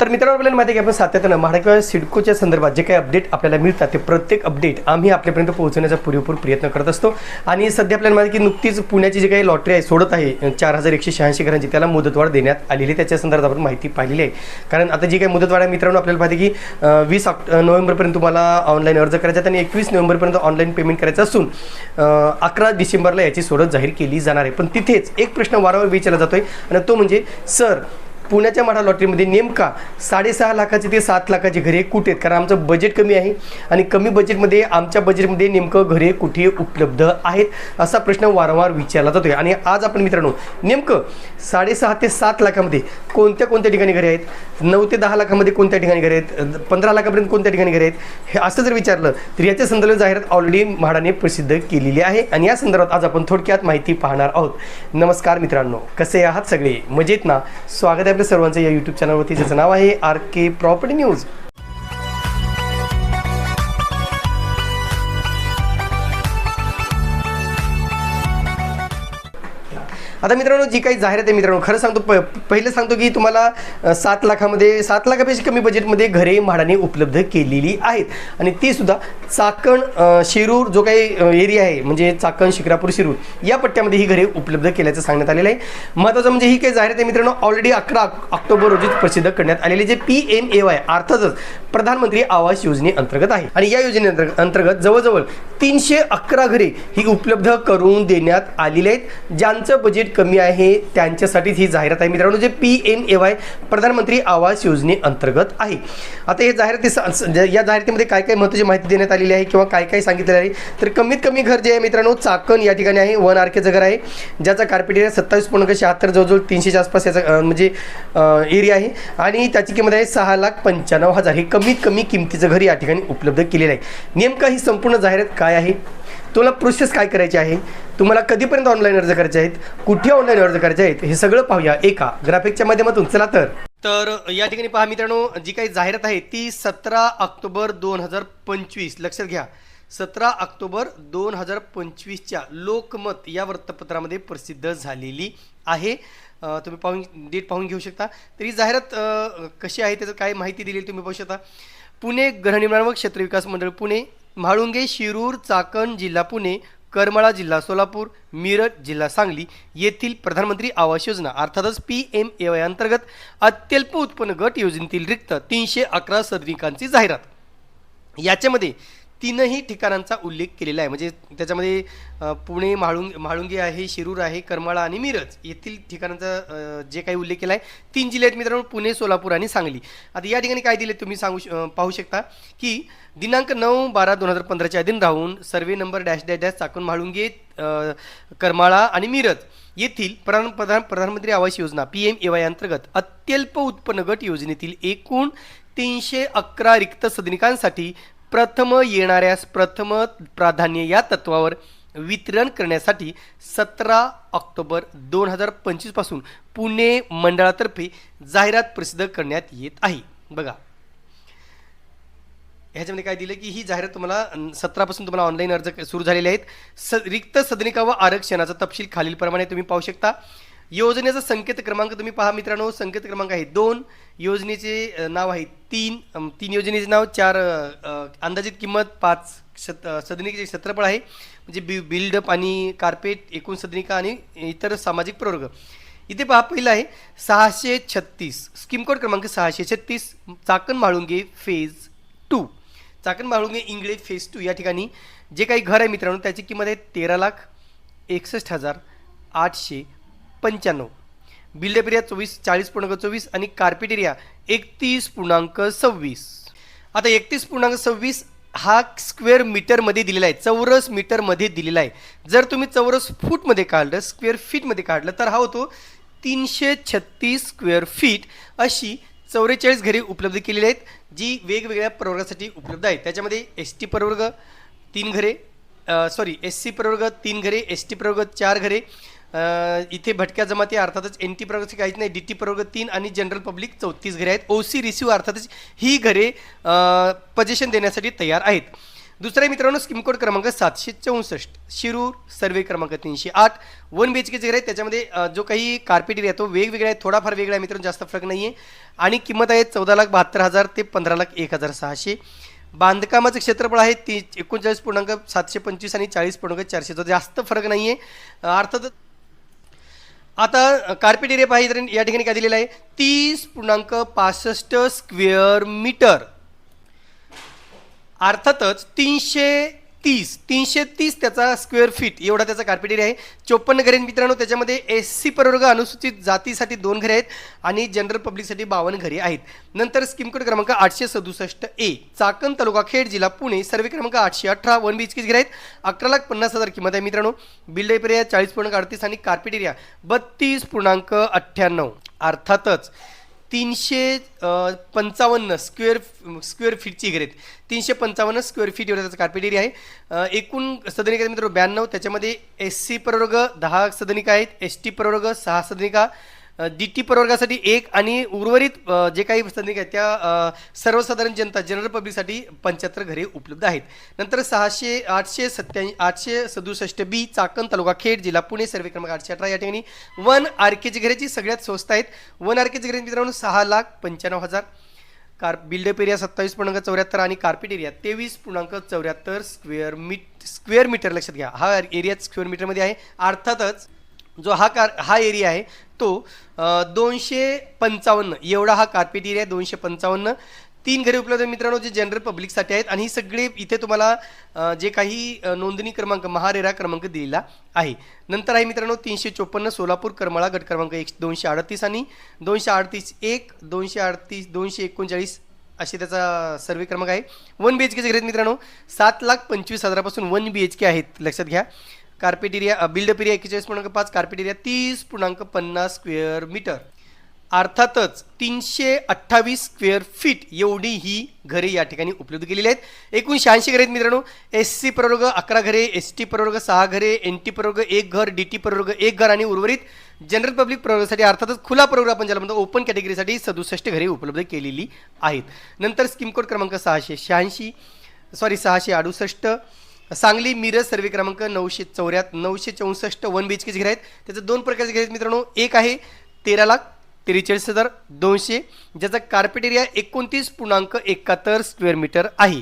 तर मित्रांनो आपल्याला माहिती आहे की आपण सातत्यानं महाराष्ट्र किंवा सिडकोच्या संदर्भात जे काही अपडेट आपल्याला मिळतात ते प्रत्येक अपडेट आम्ही आपल्यापर्यंत पोहोचवण्याचा पुरेपूर प्रयत्न करत असतो. आणि सध्या आपल्याला माहिती की नुकतीच पुण्याची जी काही लॉटरी आहे सोडत आहे चार हजार एकशे शहाऐंशी घरांची त्याला मुदतवाढ देण्यात आलेली आहे. त्याच्या संदर्भात आपण माहिती पाहिलेली आहे. कारण आता जी काही मुदतवाढ आहे मित्रांनो आपल्याला माहिती की वीस ऑक्ट नोव्हेंबरपर्यंत तुम्हाला ऑनलाईन अर्ज करायचा आणि एकवीस नोव्हेंबरपर्यंत ऑनलाईन पेमेंट करायचं असून अकरा डिसेंबरला याची सोडत जाहीर केली जाणार आहे. पण तिथेच एक प्रश्न वारंवार विचारला जातोय. आणि तो म्हणजे सर पुण्याच्या माढा लॉटरीमध्ये नेमका साडेसहा लाखाचे ते सात लाखाचे घरे कुठे आहेत? कारण आमचं बजेट कमी आहे आणि कमी बजेटमध्ये आमच्या बजेटमध्ये नेमकं घरे कुठे उपलब्ध आहेत असा प्रश्न वारंवार विचारला जातोय. आणि आज आपण मित्रांनो नेमकं साडेसहा ते सात लाखामध्ये कोणत्या कोणत्या ठिकाणी घरे आहेत? नऊ ते दहा लाखामध्ये कोणत्या ठिकाणी घरे आहेत? पंधरा लाखापर्यंत कोणत्या ठिकाणी घरे आहेत? हे असं जर विचारलं तर याच्या संदर्भात जाहिरात ऑलरेडी म्हाडाने प्रसिद्ध केलेली आहे. आणि या संदर्भात आज आपण थोडक्यात माहिती पाहणार आहोत. नमस्कार मित्रांनो कसे आहात सगळे? मजेत ना? स्वागत आहे आपल्या सर्वांचं या यूट्यूब चॅनलवरती ज्याचं नाव आहे आर के प्रॉपर्टी न्यूज आता मित्रांनो जी काही जाहिरात आहे मित्रांनो खरं सांगतो प पहिलं सांगतो की तुम्हाला सात लाखामध्ये सात लाखापेक्षा कमी बजेटमध्ये घरे म्हाडाने उपलब्ध केलेली आहेत. आणि ती सुद्धा चाकण शिरूर जो काही एरिया आहे म्हणजे चाकण शिक्रापूर शिरूर या पट्ट्यामध्ये ही घरे उपलब्ध केल्याचं सांगण्यात आलेलं आहे. महत्त्वाचं म्हणजे ही काही जाहिरात आहे मित्रांनो ऑलरेडी अकरा ऑक्टोबर रोजी प्रसिद्ध करण्यात आलेली J P M A Y अर्थातच प्रधानमंत्री आवास योजनेअंतर्गत आहे. आणि या योजने अंतर्गत जवळजवळ तीनशे अकरा घरे ही उपलब्ध करून देण्यात आलेली आहेत. ज्यांचं बजेट कमी आहे त्यांच्यासाठीच ही जाहिरात आहे मित्रांनो J P M A Y प्रधानमंत्री आवास योजनेअंतर्गत आहे. आता हे जाहिराती या जाहिरातीमध्ये काय काय महत्त्वाची माहिती देण्यात आलेली आहे किंवा काय काय सांगितलेलं आहे. तर कमीत कमी घर जे आहे मित्रांनो चाकण या ठिकाणी आहे वन आरकेचं घर आहे ज्याचा कार्पेट एरिया सत्तावीस पूर्णांक शहात्तर जवळजवळ तीनशेच्या आसपास याचा म्हणजे एरिया आहे. आणि त्याची किंमत आहे सहा लाख पंच्याण्णव हजार. हे कमीत कमी किमतीचं घर या ठिकाणी उपलब्ध केलेलं आहे. नेमकं ही संपूर्ण जाहिरात काय आहे? तुला प्रोसेस काय करायची आहे? तुम्हाला कधीपर्यंत ऑनलाईन अर्ज करायचे आहेत? कुठे ऑनलाईन अर्ज करायचे आहेत? हे सगळं पाहूया एका ग्राफिकच्या माध्यमातून. चला तर. तर या ठिकाणी पहा मित्रांनो जी काही जाहिरात आहे ती सतरा ऑक्टोबर दोन हजार पंचवीस. लक्षात घ्या सतरा ऑक्टोबर दोन हजार पंचवीसच्या लोकमत या वृत्तपत्रामध्ये प्रसिद्ध झालेली आहे. तुम्ही पाहून डेट पाहून घेऊ शकता. तर ही जाहिरात कशी आहे त्याचं काय माहिती दिलेली तुम्ही पाहू शकता. पुणे गृहनिर्माण व क्षेत्र विकास मंडळ पुणे म्हाळुंगे शिरूर चाकण जिल्हा पुणे करमाळा जिल्हा सोलापूर मिरज जिल्हा सांगली येथील प्रधानमंत्री आवास योजना अर्थातच पी एम ए वाय अंतर्गत अत्यल्प उत्पन्न गट योजनेतील रिक्त तीनशे अकरा सदनिकांची जाहिरात. याच्यामध्ये तीनही ठिकाणांचा उल्लेख केलेला आहे. म्हणजे त्याच्यामध्ये पुणे म्हाळुंग म्हाळुंगी आहे शिरूर आहे करमाळा आणि मिरज येथील ठिकाणांचा जे काही उल्लेख केला आहे तीन जिल्हे आहेत मित्रांनो पुणे सोलापूर आणि सांगली. आता या ठिकाणी काय दिले तुम्ही सांगू श- पाहू शकता की दिनांक नऊ बारा दोन हजार पंधराच्या अधीन राहून survey number dash dash dash चाकून Mhalunge Karmala आणि मिरज येथील प्रधान प्रधान प्रधानमंत्री Awas Yojana P M A Y अंतर्गत अत्यल्प उत्पन्न गट योजनेतील एकूण तीनशे अकरा रिक्त सदनिकांसाठी प्रथम येणाऱ्यास प्रथम प्राधान्य या तत्वावर वितरण करण्यासाठी सतरा ऑक्टोबर दोन हजार पंचवीसपासून पुणे मंडळातर्फे जाहिरात प्रसिद्ध करण्यात येत आहे. बघा. ह्याच्यामध्ये काय दिलं की ही जाहिरात तुम्हाला सतरापासून तुम्हाला ऑनलाईन अर्ज सुरू झालेले आहेत. स रिक्त सदनिका व आरक्षणाचा तपशील खालीलप्रमाणे तुम्ही पाहू शकता. योजनेचा संकेत क्रमांक तुम्ही पहा मित्रांनो संकेत क्रमांक आहे दोन योजनेचे नाव आहे तीन तीन योजनेचे नाव चार अंदाजित किंमत पाच शत सदनिकेचे क्षेत्रफळ आहे. म्हणजे बि बिल्डअप आणि कार्पेट एकूण सदनिका आणि इतर सामाजिक प्रवर्ग. इथे पहा पहिलं आहे सहाशे छत्तीस. स्कीम कोड क्रमांक सहाशे छत्तीस Chakan Mhalunge phase two Chakan Mhalunge Ingale phase two या ठिकाणी जे काही घर आहे मित्रांनो त्याची किंमत आहे तेरा लाख एकसष्ट हजार आठशे पंच्याण्णव. बिल्डपेरिया चोवीस चाळीस पूर्णांक चोवीस आणि कार्पेट एरिया एकतीस पूर्णांक सव्वीस. आता एकतीस पूर्णांक सव्वीस हा स्क्वेअर मीटरमध्ये दिलेला आहे चौरस मीटरमध्ये दिलेला आहे. जर तुम्ही चौरस फूटमध्ये काढलं स्क्वेअर फीटमध्ये काढलं तर हा होतो तीनशे छत्तीस स्क्वेअर फीट अशी चौवेचाळीस घरे उपलब्ध केलेली आहेत जी वेगवेगळ्या प्रवर्गासाठी उपलब्ध आहेत. त्याच्यामध्ये एस टी प्रवर्ग तीन घरे सॉरी एस सी प्रवर्ग तीन घरे एस टी प्रवर्ग चार घरे इथे भटक्या जमाती अर्थातच एन टी प्रवर्गाचे काहीच नाही डी टी प्रवर्ग तीन आणि जनरल पब्लिक चौतीस घरे आहेत. ओ सी रिसिव्ह अर्थातच ही घरे पजेशन देण्यासाठी तयार आहेत. दुसरा मित्रांनो स्किम कोड क्रमांक सातशे चौसष्ट शिरूर सर्वे क्रमांक तीनशे आठ. वन बी एच केचे घर आहे त्याच्यामध्ये जो काही कार्पेट एरिया तो वेगवेगळा आहे थोडाफार वेगळा आहे मित्रांनो जास्त फरक नाही आहे आणि किंमत आहे चौदा लाख बहात्तर हजार ते पंधरा लाख एक हजार सहाशे. बांधकामाचं क्षेत्रफळ आहे ती एकोणचाळीस पूर्णांक सातशे पंचवीस आणि चाळीस पूर्णांक चारशेचा जास्त फरक नाही आहे अर्थातच आता कार्पेट एरिया पाहिजे तर या ठिकाणी काय दिलेलं आहे? तीस पूर्णांक पासष्ट स्क्वेअर मीटर अर्थातच तीनशे तीस तीनशे तीस त्याचा स्क्वेअर फीट एवढा त्याचा कार्पेट एरिया आहे. चोपन्न घरे मित्रांनो त्याच्यामध्ये एस सी प्रवर्ग अनुसूचित जातीसाठी दोन घरे आहेत आणि जनरल पब्लिकसाठी बावन्न घरे आहेत. नंतर स्कीम कोड क्रमांक आठशे सदुसष्ट ए चाकण तालुका खेड जिल्हा पुणे सर्वे क्रमांक आठशे अठरा वन बी एच घरे आहेत. अकरा लाख पन्नास हजार किंमत आहे मित्रांनो. बिल्ड एरिया चाळीस पूर्णांक अडतीस आणि कार्पेट एरिया बत्तीस पूर्णांक अठ्ठ्याण्णव. अर्थातच तीनशे पंचावन्न स्क्वेअर स्क्वेअर फीटची घरे आहेत तीनशे पंचावन्न स्क्वेअर फीट एवढं त्याचं कार्पेट एरिया आहे. एकूण सदनिका मित्र ब्याण्णव त्याच्यामध्ये एस सी प्रवर्ग दहा सदनिका आहेत एस टी प्रवर्ग सहा सदनिका डी टी प्रवर्गासाठी एक आणि उर्वरित जे काही सदनिका आहेत त्या सर्वसाधारण जनता जनरल पब्लिकसाठी पंच्याहत्तर घरे उपलब्ध आहेत. नंतर सहाशे आठशे सत्त्याऐंशी आठशे सदुसष्ट बी चाकण तालुका खेड जिल्हा पुणे सर्वे क्रमांक आठशे अठरा या ठिकाणी. वन आर केची घरेची सगळ्यात स्वस्त आहेत. वन आर घरे मित्रांनो सहा लाख पंच्याण्णव हजार. कार बिल्डअप एरिया सत्तावीस पूर्णांक चौऱ्याहत्तर आणि कार्पेट एरिया तेवीस पूर्णांक चौऱ्याहत्तर स्क्वेअर मीट स्क्वेअर मीटर लक्षात घ्या. हा एरिया स्क्वेअर मीटरमध्ये आहे. अर्थातच जो हा कार हा एरिया आहे तो दोनशे पंचावन्न. एवढा हा कार्पेट एरिया आहे दोनशे पंचावन्न. तीन घरे उपलब्ध आहेत मित्रांनो जे जनरल पब्लिकसाठी आहेत. आणि ही सगळे इथे तुम्हाला जे काही नोंदणी क्रमांक महारेरा क्रमांक दिलेला आहे. नंतर आहे मित्रांनो तीनशे चोपन्न सोलापूर करमाळा गट क्रमांक एक दोनशे अडतीस आणि दोनशे अडतीस एक दोनशे अडतीस दोनशे एकोणचाळीस असे त्याचा सर्वे क्रमांक आहे. वन बी एच केचे आहेत मित्रांनो. सात लाख पंचवीस हजारापासून वन बी एच के आहेत. लक्षात घ्या. कार्पेट एरिया बिल्डअप एरिया एक्केचाळीस पूर्णांक पाच कार्पेटेरिया तीस पूर्णांक पन्नास स्क्वेअर मीटर अर्थातच तीनशे अठ्ठावीस स्क्वेअर फीट एवढी ही घरे या ठिकाणी उपलब्ध केलेली आहेत. एकूण शहाऐंशी घरे आहेत मित्रांनो. एस सी प्रवर्ग अकरा घरे एस टी प्रवर्ग सहा घरे एन टी प्रवर्ग एक घर डी टी प्रवर्ग एक घर आणि उर्वरित जनरल पब्लिक प्रवर्गासाठी अर्थातच खुला प्रवर्ग आपण ज्याला म्हणतो ओपन कॅटेगरीसाठी सदुसष्ट घरे उपलब्ध केलेली आहेत. नंतर स्कीम कोड क्रमांक सहाशे शहाऐंशी सॉरी सहाशे अडुसष्ट सांगली मिरज सर्वे क्रमांक नऊशे चौऱ्यात नऊशे चौसष्ट वन बी एच केचे घर आहेत त्याचं दोन प्रकारचे घर आहेत मित्रांनो. एक आहे तेरा लाख त्रेचाळीस हजार दोनशे ज्याचा कार्पेट एरिया एकोणतीस पूर्णांक एकाहत्तर स्क्वेअर मीटर आहे.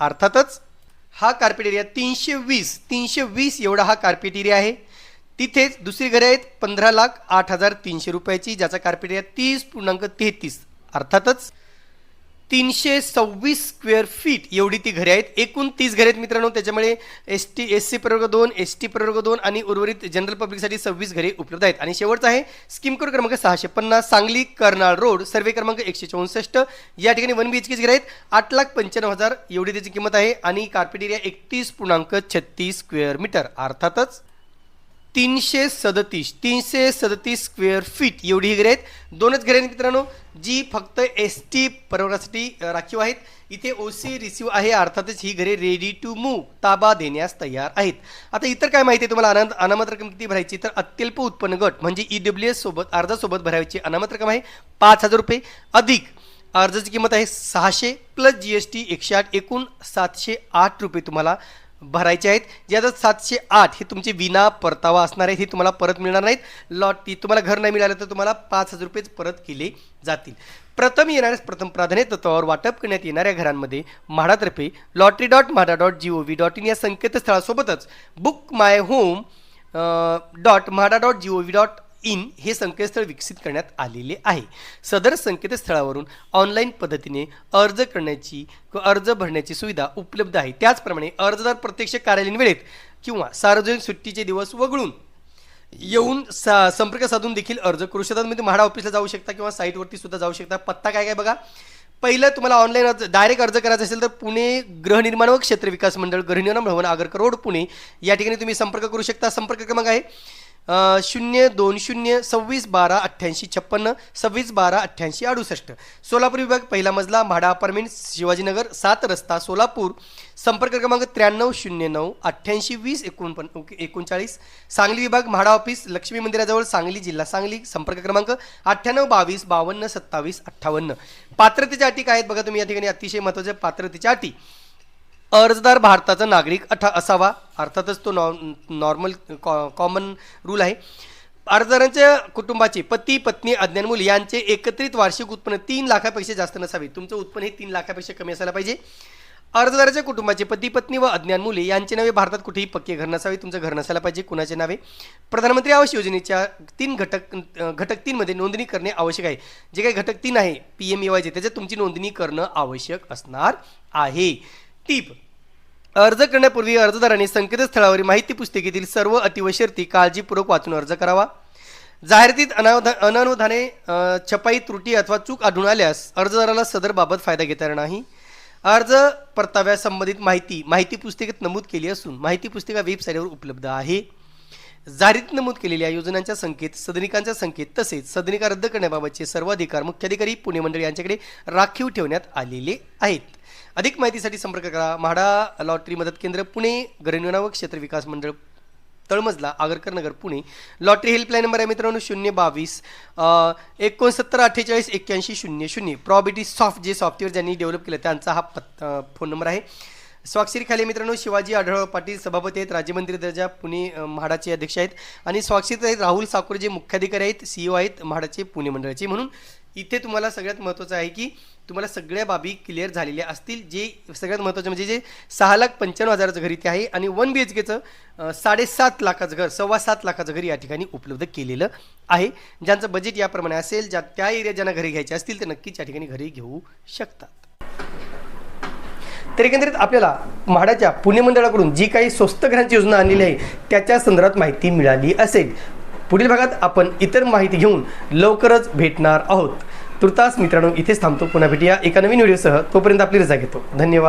अर्थातच हा कार्पेट एरिया तीनशे वीस तीनशे वीस एवढा हा कार्पेट एरिया आहे. तिथेच दुसरी घरे आहेत पंधरा लाख आठ हजार तीनशे रुपयाची ज्याचा कार्पेट एरिया तीस पूर्णांक तेहतीस. अर्थातच तीनशे सव्वीस स्क्वेअर फीट एवढी ती घरे आहेत. एकूण तीस घरे आहेत मित्रांनो. त्याच्यामुळे एस टी एस सी प्रवर्ग दोन एस टी प्रवर्ग दोन आणि उर्वरित जनरल पब्लिकसाठी सव्वीस घरे उपलब्ध आहेत. आणि शेवटचं आहे स्कीम कोड क्रमांक सहाशे पन्नास सांगली कर्नाळ रोड सर्वे क्रमांक एकशे चौसष्ट. या ठिकाणी वन बी एच केची घरे आहेत. आठ लाख पंच्याण्णव हजार एवढी त्याची किंमत आहे आणि कार्पेट एरिया एकतीस पूर्णांक छत्तीस स्क्वेअर मीटर अर्थातच तीनशे सदतीस तीनशे सदतीस स्क्वेअर फीट एवढी ही घरे आहेत. दोनच घरे आहेत मित्रांनो जी फक्त एस टी प्रवर्गासाठी राखीव आहेत. इथे ओ सी रिसिव्ह आहे अर्थातच ही घरे रेडी टू मूव्ह ताबा देण्यास तयार आहेत. आता इतर काय माहिती आहे तुम्हाला? अनंत अनामत रक्कम किती भरायची? तर अत्यल्प उत्पन्न गट म्हणजे ई डब्ल्यू एस सोबत अर्जासोबत भरायची अनामत रक्कम आहे पाच हजार रुपये. अधिक अर्जाची किंमत आहे सहाशे प्लस जी एस टी एकशे आठ एकूण सातशे आठ रुपये तुम्हाला भरायचे आहेत. जे आता सातशे आठ हे तुमचे विना परतावा असणार आहेत हे तुम्हाला परत मिळणार नाहीत. लॉट तुम्हाला घर नाही मिळालं तर तुम्हाला पाच हजार रुपयेच परत केले जातील. प्रथम येणाऱ्या प्रथम प्राधान्य तत्वावर वाटप करण्यात येणाऱ्या घरांमध्ये म्हाडातर्फे lottery dot MHADA dot G O V dot in या संकेतस्थळासोबतच book my home dot MHADA dot G O V dot in हे संकेतस्थळ विकसित करण्यात आलेले आहे. सदर संकेतस्थळावरून ऑनलाईन पद्धतीने अर्ज करण्याची व अर्ज भरण्याची सुविधा उपलब्ध आहे. त्याचप्रमाणे अर्जदार प्रत्यक्ष कार्यालयीन वेळेत किंवा सार्वजनिक सुट्टीचे दिवस वगळून येऊन सा संपर्क साधून देखील अर्ज करू शकतात. म्हणजे म्हाडा ऑफिसला जाऊ शकता किंवा साईटवरती सुद्धा जाऊ शकता. पत्ता काय काय बघा. पहिलं तुम्हाला ऑनलाईन अर्ज डायरेक्ट अर्ज करायचा असेल तर पुणे गृहनिर्माण व क्षेत्र विकास मंडळ गृहनिर्माण भवन आगरकर रोड पुणे. या ठिकाणी तुम्ही संपर्क करू शकता. संपर्क क्रमांक आहे शून्य दोन शून्य सव्वीस बारा अठ्ठ्याऐंशी छप्पन्न सव्वीस बारा अठ्ठ्याऐंशी अडुसष्ट. सोलापूर विभाग पहिला मजला म्हाडा अपार्टमेंट शिवाजीनगर सात रस्ता सोलापूर. संपर्क क्रमांक त्र्याण्णव शून्य नऊ अठ्ठ्याऐंशी वीस एकोणपण एकोणचाळीस. सांगली विभाग म्हाडा ऑफिस लक्ष्मी मंदिराजवळ सांगली जिल्हा सांगली. संपर्क क्रमांक अठ्ठ्याण्णव बावीस बावन्न सत्तावीस अठ्ठावन्न. पात्रतेच्या अटी काय आहेत? बघा तुम्ही या ठिकाणी अतिशय महत्त्वाच्या पात्रतेच्या अटी. अर्जदार भारताचा नागरिक अठा असावा. अर्थातच तो नॉ नॉर्मल कॉ कॉमन रूल आहे. अर्जदारांच्या कुटुंबाचे पती पत्नी अज्ञान मुली यांचे एकत्रित वार्षिक उत्पन्न तीन लाखापेक्षा जास्त नसावे. तुमचं उत्पन्न हे तीन लाखापेक्षा कमी असायला पाहिजे. अर्जदाराच्या कुटुंबाचे पती पत्नी व अज्ञान मुले यांचे नावे भारतात कुठेही पक्के घर नसावे. तुमचं घर नसायला पाहिजे कुणाचे नावे? प्रधानमंत्री आवास योजनेच्या तीन घटक घटक तीनमध्ये नोंदणी करणे आवश्यक आहे. जे काही घटक तीन आहे पी एम ए वायचे त्याच्यात तुमची नोंदणी करणं आवश्यक असणार आहे. टीप. अर्ज करण्यापूर्वी अर्जदारांनी संकेतस्थळावरील माहिती पुस्तिकेतील सर्व अटी व शर्ती काळजीपूर्वक वाचून अर्ज करावा. जाहिरातीत अनावधा अनानुधाने छपाई त्रुटी अथवा चूक आढळून आल्यास अर्जदाराला सदर बाबत फायदा घेता येणार नाही. अर्ज परताव्यासंबंधित माहिती माहिती पुस्तिकेत नमूद केली असून माहिती पुस्तिका वेबसाईटवर उपलब्ध आहे. जारीत नमूद केलेल्या योजनांच्या संकेत सदनिकांच्या संकेत तसेच सदनिका रद्द करण्याबाबतचे सर्व अधिकार मुख्याधिकारी पुणे मंडळ यांच्याकडे राखीव ठेवण्यात आलेले आहेत. अधिक माहितीसाठी संपर्क करा. म्हाडा लॉटरी मदत केंद्र पुणे. गृहनिर्माण व क्षेत्र विकास मंडळ तळमजला Agarkar Nagar Pune. Lottery helpline number आहे मित्रांनो शून्य बावीस एकोणसत्तर अठ्ठेचाळीस एक्क्याऐंशी शून्य शून्य. प्रॉबिटी सॉफ्ट जे सॉफ्टवेअर ज्यांनी डेव्हलप केलं त्यांचा हा पत्ता फोन नंबर आहे. स्वाक्षरी खाली मित्रांनो. शिवाजी आढळराव पाटील सभापती आहेत राज्यमंत्री दर्जा पुणे म्हाडाचे अध्यक्ष आहेत आणि स्वाक्षरीत आहेत राहुल साकोर जे मुख्याधिकारी आहेत सीईओ आहेत म्हाडाचे पुणे मंडळाचे. म्हणून इथे तुम्हाला सगळ्यात महत्त्वाचं आहे की तुम्हाला सगळ्या बाबी क्लिअर झालेल्या असतील. जे सगळ्यात महत्त्वाचं म्हणजे जे सहा लाख पंच्याण्णव हजाराचं घर इथे आहे आणि वन बी एच केचं साडेसात लाखाचं घर सव्वा सात लाखाचं घर या ठिकाणी उपलब्ध केलेलं आहे. ज्यांचं बजेट याप्रमाणे असेल ज्या त्या एरियात ज्यांना घरी घ्यायचे असतील ते नक्कीच या ठिकाणी घरी घेऊ शकतात. तर एकंदरीत आपल्याला म्हाडाच्या पुणे मंडळाकडून जी काही स्वस्त घरांची योजना आणलेली आहे त्याच्या संदर्भात माहिती मिळाली असेल. पुढील भागात आपण इतर माहिती घेऊन लवकरच भेटणार आहोत. तुर्तास मित्रांनो इथेच थांबतो. पुन्हा भेटूया एका नवीन व्हिडिओसह. तोपर्यंत आपली रजा घेतो. धन्यवाद.